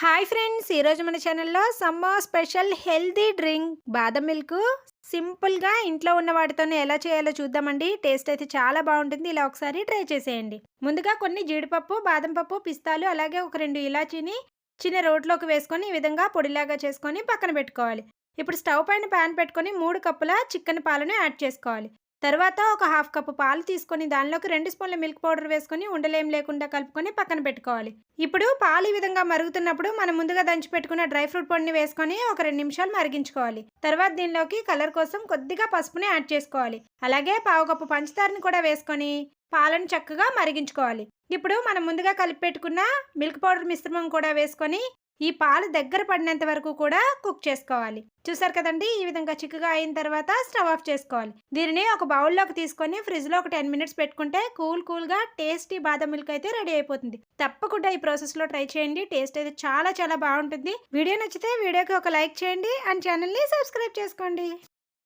Hi friends ఈరోజు మన ఛానల్లో summer special healthy drink badam milk సింపుల్గా ఇంట్లో ఉన్న వాటితోనే ఎలా చేయాలో చూద్దామండి. టేస్ట్ అయితే చాలా బాగుంటుంది. ఇలా ఒకసారి ట్రై చేసేయండి. ముందుగా కొన్ని జీడిపప్పు బాదం పప్పు పిస్తాలు అలాగే ఒక రెండు ఇలాచీని చిన్న రోట్లోకి వేసుకొని ఈ విధంగా పొడిలాగా చేసుకొని పక్కన పెట్టుకోవాలి. ఇప్పుడు స్టవ్ పైన ప్యాన్ పెట్టుకొని మూడు కప్పుల చికెన్ పాలను యాడ్ చేసుకోవాలి. తర్వాత ఒక హాఫ్ కప్పు పాలు తీసుకొని దానిలోకి రెండు స్పూన్ల మిల్క్ పౌడర్ వేసుకొని ఉండలేం లేకుండా కలుపుకొని పక్కన పెట్టుకోవాలి. ఇప్పుడు పాలు ఈ విధంగా మరుగుతున్నప్పుడు మనం ముందుగా దంచి పెట్టుకున్న డ్రై ఫ్రూట్ పొడిని వేసుకొని ఒక రెండు నిమిషాలు మరిగించుకోవాలి. తర్వాత దీనిలోకి కలర్ కోసం కొద్దిగా పసుపుని యాడ్ చేసుకోవాలి. అలాగే పావు కప్పు పంచదారని కూడా వేసుకొని పాలను చక్కగా మరిగించుకోవాలి. ఇప్పుడు మనం ముందుగా కలిపి పెట్టుకున్న మిల్క్ పౌడర్ మిశ్రమం కూడా వేసుకొని ఈ పాలు దగ్గర పడినంత వరకు కూడా కుక్ చేసుకోవాలి. చూసారు కదండి? ఈ విధంగా చిక్కగా అయిన తర్వాత స్టవ్ ఆఫ్ చేసుకోవాలి. దీనిని ఒక బౌల్లోకి తీసుకొని ఫ్రిడ్జ్లో ఒక టెన్ మినిట్స్ పెట్టుకుంటే కూల్ కూల్గా టేస్టీ బాదం మిల్క్ అయితే రెడీ అయిపోతుంది. తప్పకుండా ఈ ప్రాసెస్లో ట్రై చేయండి. టేస్ట్ అయితే చాలా చాలా బాగుంటుంది. వీడియో నచ్చితే వీడియోకి ఒక లైక్ చేయండి. అండ్ ఛానల్ని సబ్స్క్రైబ్ చేసుకోండి.